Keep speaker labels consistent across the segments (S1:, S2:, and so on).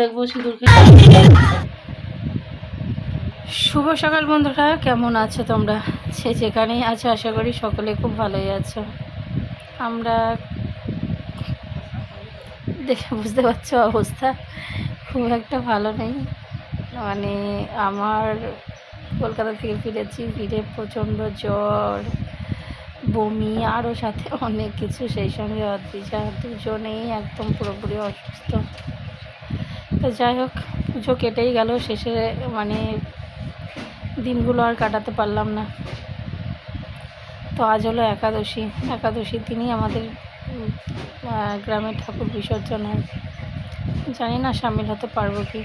S1: দেখব শুভ সকাল বন্ধুরা, কেমন আছো তোমরা? সে যেখানেই আছো, আশা করি সকলে খুব ভালোই আছো। আমরা দেখে বুঝতে পারছ অবস্থা, খুব একটা ভালো নেই। মানে আমার কলকাতা থেকে ফিরেছি ফিরে প্রচণ্ড জ্বর, বমি আরও সাথে অনেক কিছু, সেই সঙ্গে অদ্রিজা দুজনেই একদম পুরোপুরি অসুস্থ। তো যাই হোক, পুজো কেটেই গেল। শেষে মানে দিনগুলো আর কাটাতে পারলাম না। তো আজ হলো একাদশী। একাদশীর দিনই আমাদের গ্রামের ঠাকুর বিসর্জন হয়। জানি না সামিল হতে পারব কি।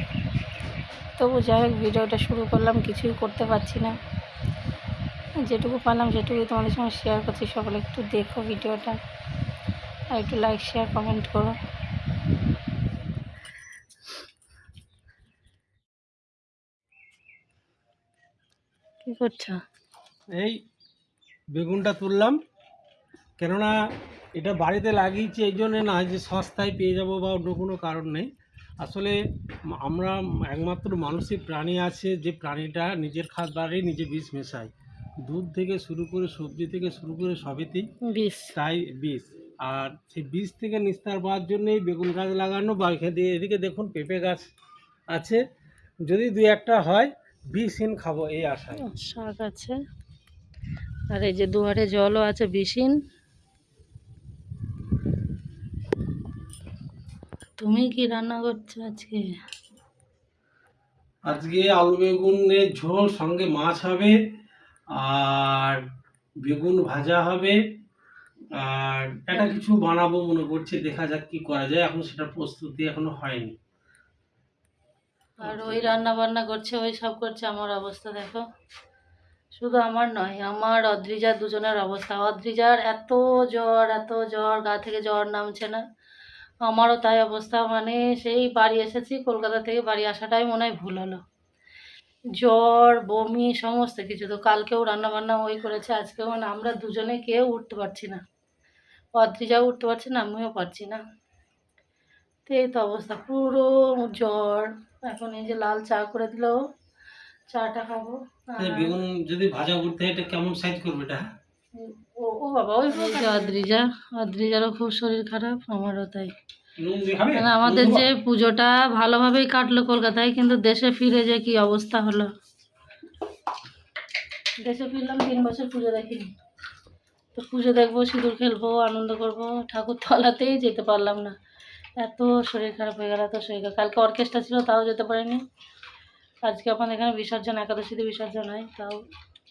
S1: তবু যাই হোক, ভিডিওটা শুরু করলাম, কিছুই করতে পারছি না। যেটুকু পারলাম সেটুকুই তোমাদের সঙ্গে শেয়ার করছি, সকলে একটু দেখো ভিডিওটা। আর একটু লাইক শেয়ার কমেন্ট করো। কী করছ?
S2: এই বেগুনটা তুললাম। কেননা এটা বাড়িতে লাগিয়েছি এই জন্যে না যে সস্তায় পেয়ে যাব বা অন্য কোনো কারণ নেই। আসলে আমরা একমাত্র মানসিক প্রাণী আছে যে প্রাণীটা নিজের খাদ খাবারে নিজে বিষ মেশায়। দুধ থেকে শুরু করে সবজি থেকে শুরু করে সবেতেই
S1: বিষ।
S2: তাই বিষ। আর সেই বীজ থেকে নিস্তার পাওয়ার জন্যই বেগুন গাছ লাগানো বা এদিকে দেখুন পেঁপে গাছ আছে। যদি দুই একটা হয় বিষহীন খাব এই আশায়।
S1: শাক আছে। আর এই যে দুয়ারে জলও আছে বিশিন তুমি কি রান্না করছ আজকে?
S2: আজকে আলু বেগুনের ঝোল সঙ্গে মাছ হবে আর বেগুন ভাজা হবে আর এটা কিছু বানাবো মনে করছি দেখা যাক কি করা যায়। এখন সেটা প্রস্তুতি এখনও হয়নি।
S1: আর ওই রান্না বান্না করছে, ওই সব করছে, আমার অবস্থা দেখো। শুধু আমার নয়, আমার, অদ্রিজার দুজনের অবস্থা। অদ্রিজার এত জ্বর এত জ্বর, গা থেকে জ্বর নামছে না। আমারও তাই অবস্থা মানে সেই বাড়ি এসেছি, কলকাতা থেকে বাড়ি আসাটাই মনে হয় ভুল হলো। জ্বর, বমি, সমস্ত কিছু তো কালকেও রান্না বান্না ওই করেছে, আজকেও মানে আমরা দুজনে কেউ উঠতে পারছি না। অদ্রিজাও উঠতে পারছি না, আমিও পারছি না। তো এই তো অবস্থা পুরো জ্বর। এখন এই যে লাল চা করে দিল চাটা খাব।
S2: বেগুন যদি ভাজা করতে হয় এটা কেমন সাইজ করবে এটা?
S1: ও ও বাবা ওই যে অদ্রিজা অদ্রিজারও খুব শরীর খারাপ আমারও তাই। মানে আমাদের যে পুজোটা ভালোভাবেই কাটলো কলকাতায় কিন্তু দেশে ফিরে যে কি অবস্থা হলো। দেশে ফিরলাম তিন বছর পুজো দেখিনি। তো পুজো দেখব সিঁদুর খেলব আনন্দ করব ঠাকুর তলাতেই যেতে পারলাম না। এত শরীর খারাপ হয়ে গেল, এত শরীর খারাপ। কালকে অর্কেস্ট্রা ছিল, তাও যেতে পারিনি। আজকে আমাদের এখানে বিসর্জন, একাদশীতে বিসর্জন হয়, তাও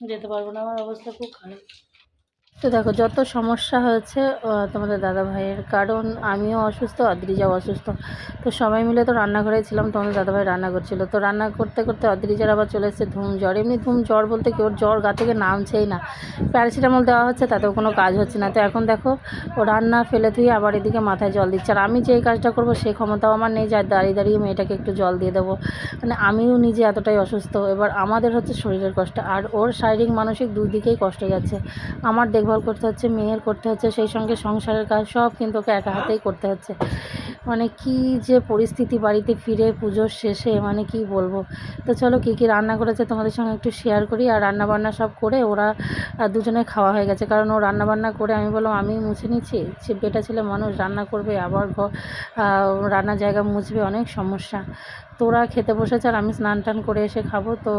S1: যেতে পারব না, আমার অবস্থা খুব খারাপ। তো দেখো, যত সমস্যা হয়েছে তোমাদের দাদা ভাইয়ের কারণ আমিও অসুস্থ, অদ্রিজাও অসুস্থ। তো সবাই মিলে তো রান্নাঘরে ছিলাম, তোমাদের দাদা ভাই রান্না করছিল। তো রান্না করতে করতে অদ্রিজার আবার চলে এসেছে ধুম জ্বর। এমনি ধুম জ্বর বলতে কি, ওর জ্বর গা থেকে নামছেই না। প্যারাসিটামল দেওয়া হচ্ছে, তাতেও কোনো কাজ হচ্ছে না। তো এখন দেখো, ও রান্না ফেলে ধুয়ে আবার এদিকে মাথায় জল দিচ্ছে। আর আমি যেই কাজটা করব সেই ক্ষমতাও আমার নেই যে আর দাঁড়িয়ে দাঁড়িয়ে মেয়েটাকে একটু জল দিয়ে দেবো। মানে আমিও নিজে এতটাই অসুস্থ। এবার আমাদের হচ্ছে শরীরের কষ্ট। আর ওর শারীরিক, মানসিক দুই দিকেই কষ্ট যাচ্ছে। আমার দেখভাল করতে হচ্ছে মেয়ের করতে হচ্ছে, সেই সঙ্গে সংসারের কাজ সব কিন্তু ওকে একা হাতেই করতে হচ্ছে। মানে কি যে পরিস্থিতি বাড়িতে ফিরে পুজোর শেষে মানে কি বলব? তো চলো কী কী রান্না করেছে তোমাদের সঙ্গে একটু শেয়ার করি। আর রান্নাবান্না সব করে ওরা দুজনে খাওয়া হয়ে গেছে। কারণ ও রান্নাবান্না করে আমি বললাম, আমি মুছে নিচ্ছি? সে বেটা ছেলে মানুষ, রান্না করবে, আবার রান্নার জায়গা মুছবে, অনেক সমস্যা। তো ওরা খেতে বসেছে আর আমি স্নান টান করে এসে খাব। তো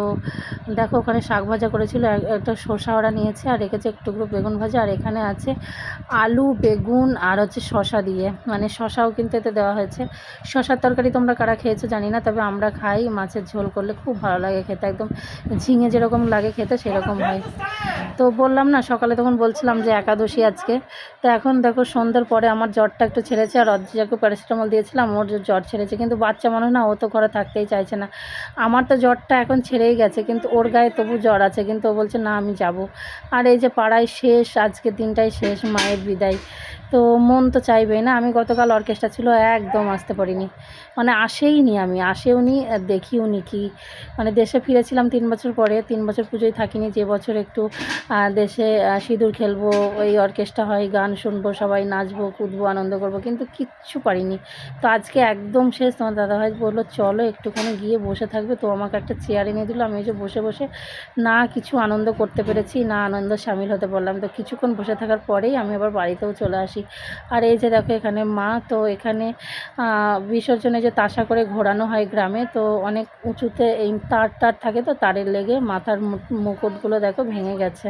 S1: দেখো ওখানে শাক ভাজা করেছিল একটা শসা ওরা নিয়েছে আর রেখেছে একটু টুকরো বেগুন ভাজা আর এখানে আছে আলু, বেগুন আর হচ্ছে শসা দিয়ে। মানে শসাও কিন্তু এতে দেওয়া হয়েছে। শশার তরকারি তোমরা কারা খেয়েছো জানি না, তবে আমরা খাই। মাছের ঝোল করলে খুব ভালো লাগে খেতে, একদম ঝিঙে যেরকম লাগে খেতে সেরকম হয়। তো বললাম না, সকালে তখন বলছিলাম যে একাদশী আজকে। তো এখন দেখো সন্ধ্যের পরে আমার জ্বরটা একটু ছেড়েছে আর অদ্রিজাকে প্যারাসিটামল দিয়েছিলাম, ওর জ্বর ছেড়েছে। কিন্তু বাচ্চা মানুষ না, ও তো ঘরে থাকতেই চাইছে না। আমার তো জ্বরটা এখন ছেড়েই গেছে, কিন্তু ওর গায়ে তবু জ্বর আছে, কিন্তু ও বলছে, না, আমি যাব। আর এই যে পাড়ায় শেষ আজকে দিনটাই শেষ, মায়ের বিদায়। তো মন তো চাইবেই না। আমি গতকাল অর্কেস্ট্রা ছিল, একদম আসতে পারিনি। মানে আসেই নি আমি, আসেও নি, আর দেখিও নি কি। মানে দেশে ফিরেছিলাম তিন বছর পরে, তিন বছর পুজোয় থাকিনি, যে বছর একটু দেশে সিঁদুর খেলব, ওই অর্কেস্ট্রা হয়, গান শুনব, সবাই নাচবো, কুদবো, আনন্দ করব, কিন্তু কিচ্ছু পারিনি। তো আজকে একদম শেষ, তোমার দাদাভাই বলল, চলো একটুখানি গিয়ে বসে থাকবে। তো আমাকে একটা চেয়ার এনে দিল, আমি এই যে বসে বসে না কিছু আনন্দ করতে পেরেছি, না আনন্দ সামিল হতে পারলাম। তো কিছুক্ষণ বসে থাকার পরেই আমি আবার বাড়িতেও চলে আসি। আর এই যে দেখো এখানে মা, তো এখানে বিসর্জনে যে তাসা করে ঘোরানো হয় গ্রামে, তো অনেক উঁচুতে এই তার টার থাকে তো, তারের লেগে মাথার মুকুটগুলো দেখো ভেঙে গেছে।